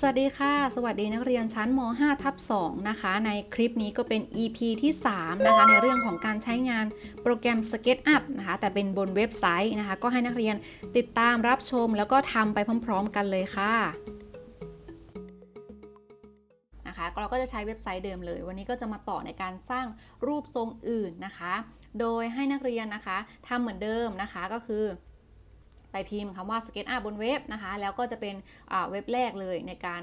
สวัสดีค่ะ สวัสดีนักเรียนชั้นม 5 ทับ2นะคะ ในคลิปนี้ก็เป็น EP ที่ 3 นะคะ ในเรื่องของการใช้งานโปรแกรม SketchUp นะคะ แต่เป็นบนเว็บไซต์นะคะ ก็ให้นักเรียนติดตามรับชมแล้วก็ทำไปพร้อม ๆ กันเลยค่ะนะคะเราก็จะใช้เว็บไซต์เดิมเลย วันนี้ก็จะมาต่อในการสร้างรูปทรงอื่นนะคะ โดยให้นักเรียนนะคะทำเหมือนเดิมนะคะก็คือ ไปพิมพ์คำว่า SketchUp บนเว็บนะคะ แล้วก็จะเป็นเว็บแรกเลยในการ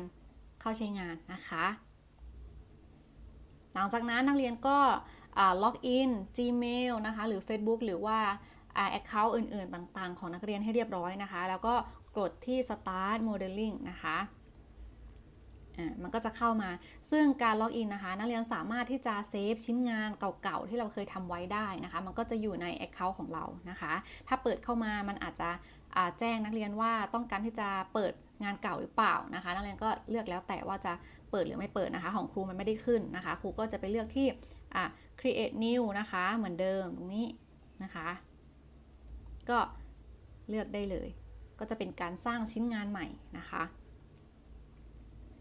เข้าใช้งานนะคะ หลังจากนั้นนักเรียนก็ล็อกอิน Gmail นะคะ หรือ Facebook หรือว่าอ่า Account อื่น ๆ ต่าง ๆ ของนักเรียนให้เรียบร้อยนะคะ แล้วก็กดที่ Start Modeling นะคะ มันก็จะเข้ามา ซึ่งการล็อกอินนะคะ นักเรียนสามารถที่จะเซฟชิ้นงานเก่าๆ ที่เราเคยทำไว้ได้นะคะ มันก็จะอยู่ใน Account ของเรานะคะ ถ้าเปิดเข้ามามันอาจจะแจ้งนักเรียนว่าต้องการที่จะเปิดงานเก่าหรือเปล่านะคะ นักเรียนก็เลือกแล้วแต่ว่าจะเปิดหรือไม่เปิดนะคะ ของครูมันไม่ได้ขึ้นนะคะ ครูก็จะไปเลือกที่ create new นะคะ เหมือนเดิมตรงนี้นะคะ ก็เลือกได้เลย ก็จะเป็นการสร้างชิ้นงานใหม่นะคะ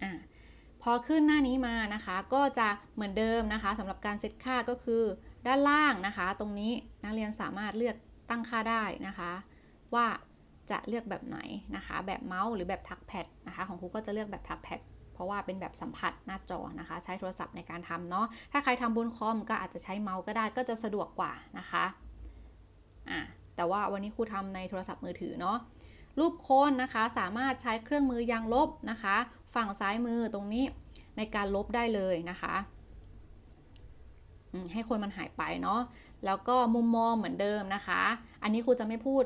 อ่าพอขึ้นหน้านี้มานะคะ ก็จะเหมือนเดิมนะคะสำหรับการเซตค่าก็คือด้านล่างนะคะ ตรงนี้นักเรียนสามารถเลือกตั้งค่าได้นะคะ ว่าจะเลือกแบบไหนนะคะ แบบเมาส์หรือแบบทักแพดนะคะ ของครูก็จะเลือกแบบทักแพดเพราะว่าเป็นแบบสัมผัสหน้าจอนะคะ ใช้โทรศัพท์ในการทำเนาะถ้าใครทำบนคอมก็อาจจะใช้เมาส์ก็ได้ก็จะสะดวกกว่านะคะอะแต่ว่าวันนี้ครูทำในโทรศัพท์มือถือเนาะ รูปโคนนะคะสามารถใช้เครื่องมือยางลบนะคะ ฝั่งซ้ายมือตรงนี้ในการลบได้เลยนะคะให้คนมันหายไปเนาะแล้วก็มุมมองเหมือนเดิมนะคะ อันนี้ครูจะไม่พูด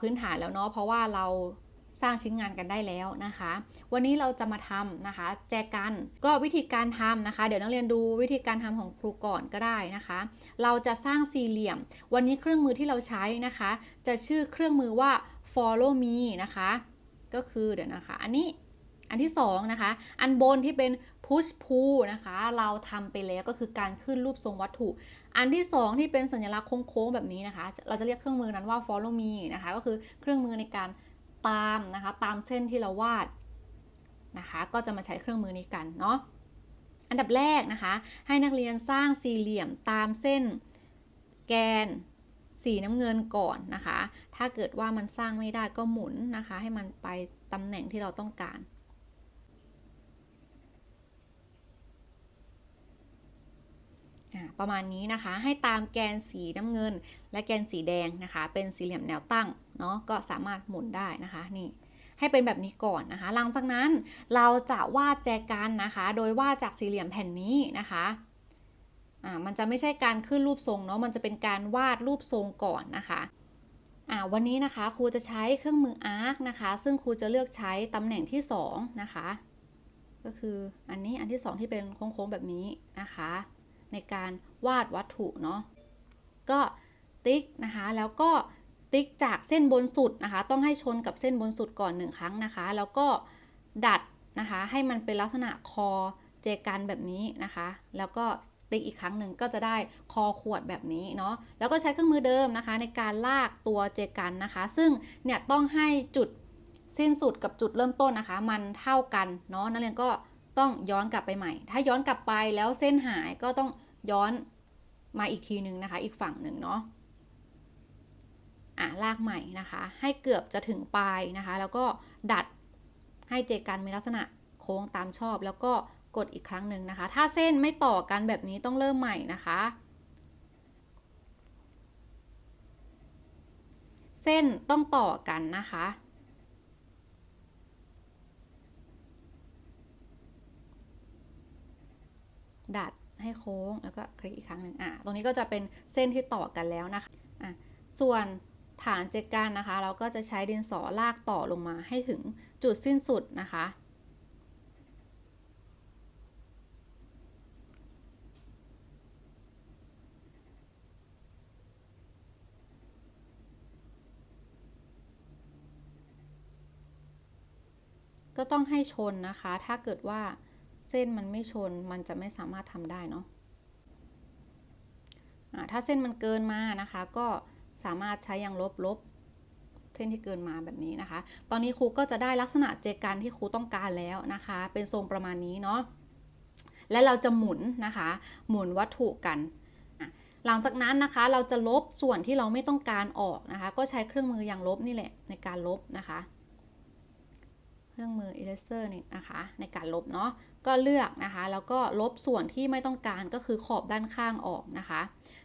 พื้นฐานแล้วเนาะเพราะว่าเรา สร้างชิ้นงานกันได้แล้วนะคะ วันนี้เราจะมาทำนะคะ แจกันก็วิธีการทำนะคะ เดี๋ยวนักเรียนดูวิธีการทำของครูก่อนก็ได้นะคะ เราจะสร้างสี่เหลี่ยม วันนี้เครื่องมือที่เราใช้นะคะ จะชื่อเครื่องมือว่า follow me นะคะ ก็คือเดี๋ยวนะคะ อันนี้อันที่สองนะคะ อันบนที่เป็น push pull นะคะ เราทำไปแล้วก็คือการขึ้นรูปทรงวัตถุ อันที่สองที่เป็นสัญลักษณ์โค้งๆแบบนี้นะคะ เราจะเรียกเครื่องมือนั้นว่า follow me นะคะ ก็คือเครื่องมือในการ ตามนะคะตามเส้นที่เราวาดนะคะก็จะมาใช้เครื่องมือนี้กันเนาะอันดับแรกนะคะ ให้นักเรียนสร้างสี่เหลี่ยมตามเส้นแกนสีน้ำเงินก่อนนะคะ ถ้าเกิดว่ามันสร้างไม่ได้ก็หมุนนะคะ ให้มันไปตำแหน่งที่เราต้องการ ประมาณนี้นะคะ ให้ตามแกนสีน้ำเงิน และแกนสีแดงนะคะ เป็นสี่เหลี่ยมแนวตั้งเนาะก็สามารถหมุนได้นะคะนี่ให้เป็นแบบนี้ก่อนนะคะ หลังจากนั้นเราจะวาดแจกันนะคะ โดยวาดจากสี่เหลี่ยมแผ่นนี้นะคะอ่ามันจะไม่ใช่การขึ้นรูปทรงเนาะ มันจะเป็นการวาดรูปทรงก่อนนะคะอ่าวันนี้นะคะครูจะใช้เครื่องมืออาร์คนะคะ ซึ่งครูจะเลือกใช้ตำแหน่งที่2นะคะ ก็คืออันนี้อันที่ 2 ที่เป็นโค้งๆแบบนี้นะคะ ในการวาดวัตถุเนาะก็ติ๊กนะคะแล้วก็ติ๊กจากเส้นบนสุดนะคะ ต้องให้ชนกับเส้นบนสุดก่อนหนึ่งครั้งนะคะ แล้วก็ดัดนะคะให้มันเป็นลักษณะคอเจกันแบบนี้นะคะ แล้วก็ติ๊กอีกครั้งหนึ่งก็จะได้คอขวดแบบนี้เนาะแล้วก็ใช้เครื่องมือเดิมนะคะ ในการลากตัวเจกันนะคะ ซึ่งเนี่ยต้องให้จุดสิ้นสุดกับจุดเริ่มต้นนะคะ มันเท่ากันเนาะนักเรียนก็ ต้องย้อนกลับไปใหม่ ถ้าย้อนกลับไปแล้วเส้นหายก็ต้องย้อนมาอีกทีนึงนะคะ อีกฝั่งหนึ่งเนาะอะลากใหม่นะคะ ให้เกือบจะถึงปลายนะคะ แล้วก็ดัดให้เจกันมีลักษณะโค้งตามชอบ แล้วก็กดอีกครั้งหนึ่งนะคะ ถ้าเส้นไม่ต่อกันแบบนี้ต้องเริ่มใหม่นะคะ เส้นต้องต่อกันนะคะ ดัดให้โค้งแล้วก็คลิกอีกครั้งหนึ่งอะตรงนี้ก็จะเป็นเส้นที่ต่อกันแล้วนะคะอะส่วนฐานเจกันนะคะ เราก็จะใช้ดินสอลากต่อลงมาให้ถึงจุดสิ้นสุดนะคะ ก็ต้องให้ชนนะคะ ถ้าเกิดว่า เส้นมันไม่ชนมันจะไม่สามารถทำได้เนาะถ้าเส้นมันเกินมานะคะ ก็สามารถใช้ยางลบลบเส้นที่เกินมาแบบนี้นะคะ ตอนนี้ครูก็จะได้ลักษณะเจกันที่ครูต้องการแล้วนะคะ เป็นทรงประมาณนี้เนาะและเราจะหมุนนะคะ หมุนวัตถุกันหลังจากนั้นนะคะเราจะลบส่วนที่เราไม่ต้องการออกนะคะ ก็ใช้เครื่องมือยางลบนี่แหละในการลบนะคะ เครื่องมือ eraser นี่นะคะ ในการลบเนาะ ก็เลือกนะคะ แล้วก็ลบส่วนที่ไม่ต้องการก็คือขอบด้านข้างออกนะคะ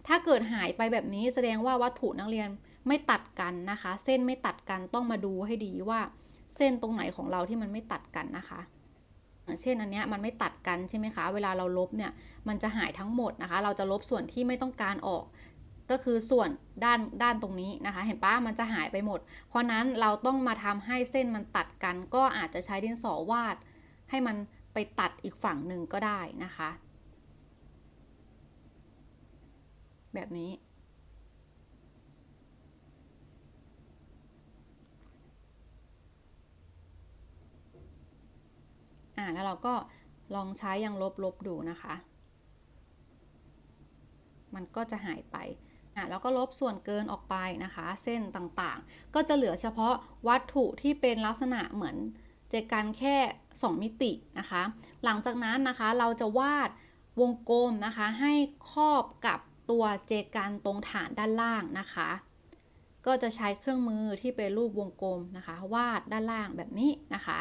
ถ้าเกิดหายไปแบบนี้แสดงว่าวัตถุนักเรียนไม่ตัดกันนะคะ เส้นไม่ตัดกันต้องมาดูให้ดีว่า เส้นตรงไหนของเราที่มันไม่ตัดกันนะคะเช่นอันเนี้ยมันไม่ตัดกันใช่ไหมคะ เวลาเราลบเนี่ยมันจะหายทั้งหมดนะคะ เราจะลบส่วนที่ไม่ต้องการออก ก็คือส่วนด้านด้านตรงนี้นะคะ เห็นปะมันจะหายไปหมด เพราะนั้นเราต้องมาทำให้เส้นมันตัดกัน ก็อาจจะใช้ดินสอวาดให้มัน ไปตัดอีกฝั่งหนึ่งก็ได้นะคะ แบบนี้ อ่าแล้วเราก็ลองใช้ยังลบลบดูนะคะ มันก็จะหายไปอะแล้วก็ลบส่วนเกินออกไปนะคะ เส้นต่างๆ ก็จะเหลือเฉพาะวัตถุที่เป็นลักษณะเหมือน เจกันแค่ 2 มิตินะคะ หลังจากนั้นนะคะเราจะวาดวงกลมนะคะให้ครอบกับตัวเจกันตรงฐานด้านล่างนะคะ ก็จะใช้เครื่องมือที่เป็นรูปวงกลมนะคะ วาดด้านล่างแบบนี้นะคะ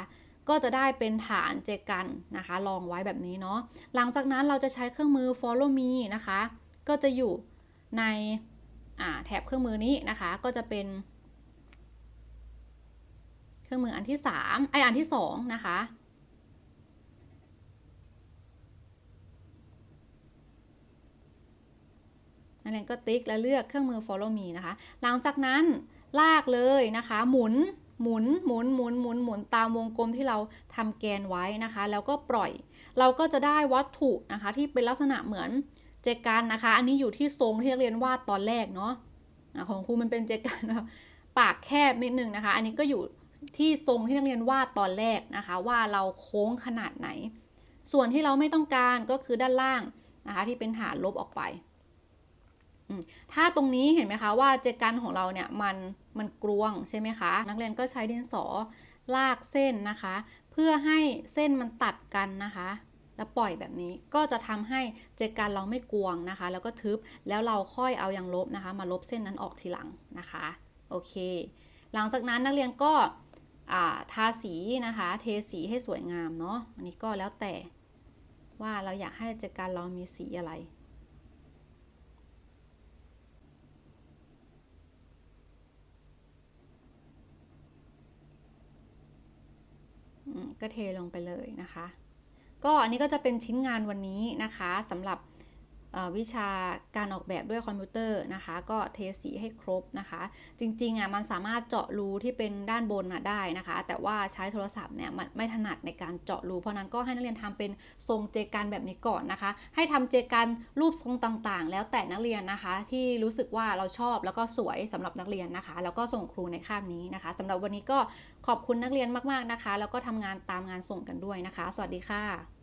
ก็จะได้เป็นฐานเจกันนะคะลองไว้แบบนี้เนาะหลังจากนั้นเราจะใช้เครื่องมือ follow me นะคะ ก็จะอยู่ในแถบเครื่องมือนี้นะคะ ก็จะเป็น รื่องมืออันที่3ไออันที่2นะคะนักเรียนก็ติ๊กแล้วเลือกเครื่องมือ follow me นะคะ หลังจากนั้นลากเลยนะคะ หมุนหมุนหมุนหมุนหมุนหมุนตามวงกลมที่เราทำแกนไว้นะคะ แล้วก็ปล่อย เราก็จะได้วัตถุนะคะ ที่เป็นลักษณะเหมือนเจกันนะคะ อันนี้อยู่ที่ทรงที่นักเรียนวาดตอนแรกเนาะะของครูมันเป็นเจกันแบบปากแคบนิดนึงนะคะ อันนี้ก็อยู่ ที่ทรงที่นักเรียนวาดตอนแรกนะคะ ว่าเราโค้งขนาดไหน ส่วนที่เราไม่ต้องการก็คือด้านล่างนะคะที่เป็นฐานลบออกไป ถ้าตรงนี้เห็นไหมคะว่าเจกันของเราเนี่ยมันมันกลวงใช่ไหมคะ นักเรียนก็ใช้ดินสอลากเส้นนะคะ เพื่อให้เส้นมันตัดกันนะคะ แล้วปล่อยแบบนี้ก็จะทำให้เจกันเราไม่กลวงนะคะ แล้วก็ทึบแล้วเราค่อยเอายางลบนะคะ มาลบเส้นนั้นออกทีหลังนะคะโอเค หลังจากนั้นนักเรียนก็ ทาสีนะคะ เทสีให้สวยงามเนาะอันนี้ก็แล้วแต่ว่าเราอยากให้เจกันเรามีสีอะไร ก็เทลงไปเลยนะคะ ก็อันนี้ก็จะเป็นชิ้นงานวันนี้นะคะสำหรับ วิชาการออกแบบด้วยคอมพิวเตอร์นะคะ ก็เทสีให้ครบนะคะ จริงๆอะมันสามารถเจาะรูที่เป็นด้านบนน่ะได้นะคะ แต่ว่าใช้โทรศัพท์เนี่ยมันไม่ถนัดในการเจาะรู เพราะนั้นก็ให้นักเรียนทำเป็นทรงเจกันแบบนี้ก่อนนะคะ ให้ทำเจกันรูปทรงต่างๆ แล้วแต่นักเรียนนะคะ ที่รู้สึกว่าเราชอบแล้วก็สวยสำหรับนักเรียนนะคะ แล้วก็ส่งครูในคาบนี้นะคะสำหรับวันนี้ก็ขอบคุณนักเรียนมากๆนะคะ แล้วก็ทำงานตามงานส่งกันด้วยนะคะ สวัสดีค่ะ